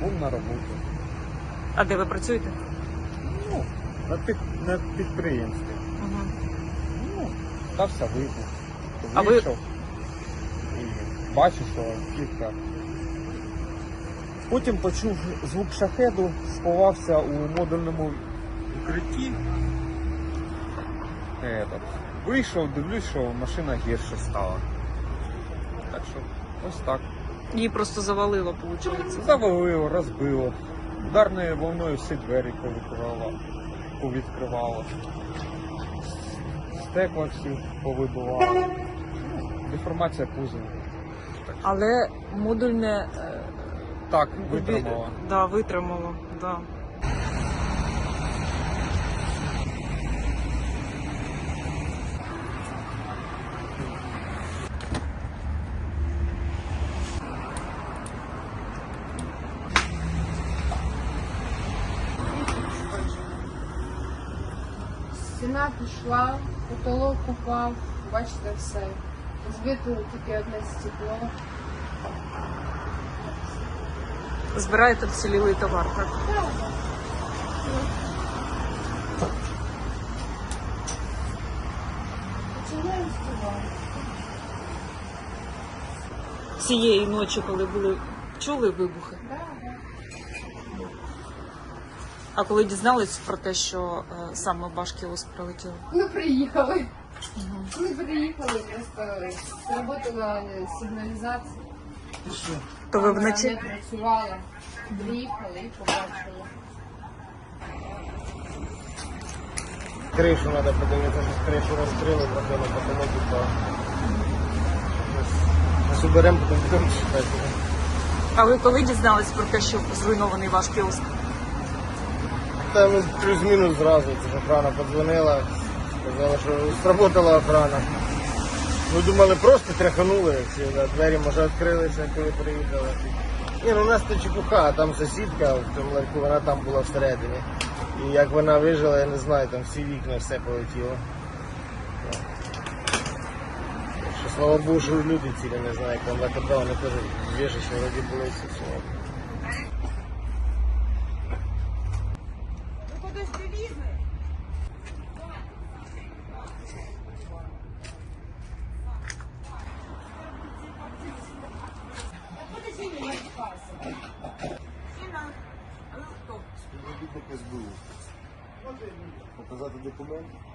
був на роботі. А де ви працюєте? Ну, на, під, на підприємстві. Угу. Ну, стався вибух. А ви- Вийшов і бачу, що кілька. Потім почув звук шахеду, сховався у модульному укритті. Этот. Вийшов, дивлюсь, що машина гірше стала. Так що ось так. Її просто завалило, виходить. Завалило, розбило. Ударною волною всі двері повикривало, повідкривало. Стекла всі повибивало. Ну, Деформація кузова. Але модульне е, Так, витримала. Да, витримало. Да. Стіна пішла, потолок упав, бачите все. Збито тільки одне стекло. Збираєте вцілілий товар, так? Так. Починаємо співати. Цієї ночі, коли були чули вибухи. Да, да. А коли дізнались про те, що е, саме Башківус прилетіло? Ми приїхали. Ми приїхали, просто сработала сигналізація. То ви Вона вночі не працювала. Приїхали і побачили. Кришу треба подивитися, що кришу розкрили, на потолок упав. Ми уберемо, потім будемо чекати. А ви коли дізнались про те, що зруйнований ваш кіоск? Та ми плюс-мінус зразу, це охрана подзвонила, сказала, що сработала охрана. Ми думали, просто тряханули, ці да, двері може відкрилися, коли приїхали. Ні, ну у нас то чепуха, а там сусідка в тому ларьку, вона там була всередині. І як вона вижила, я не знаю, там всі вікна все полетіло. Так Що, слава Богу, що люди цілі не знаю, як там ВКП, вони теж віжачі вроді були всі Apesar de documento.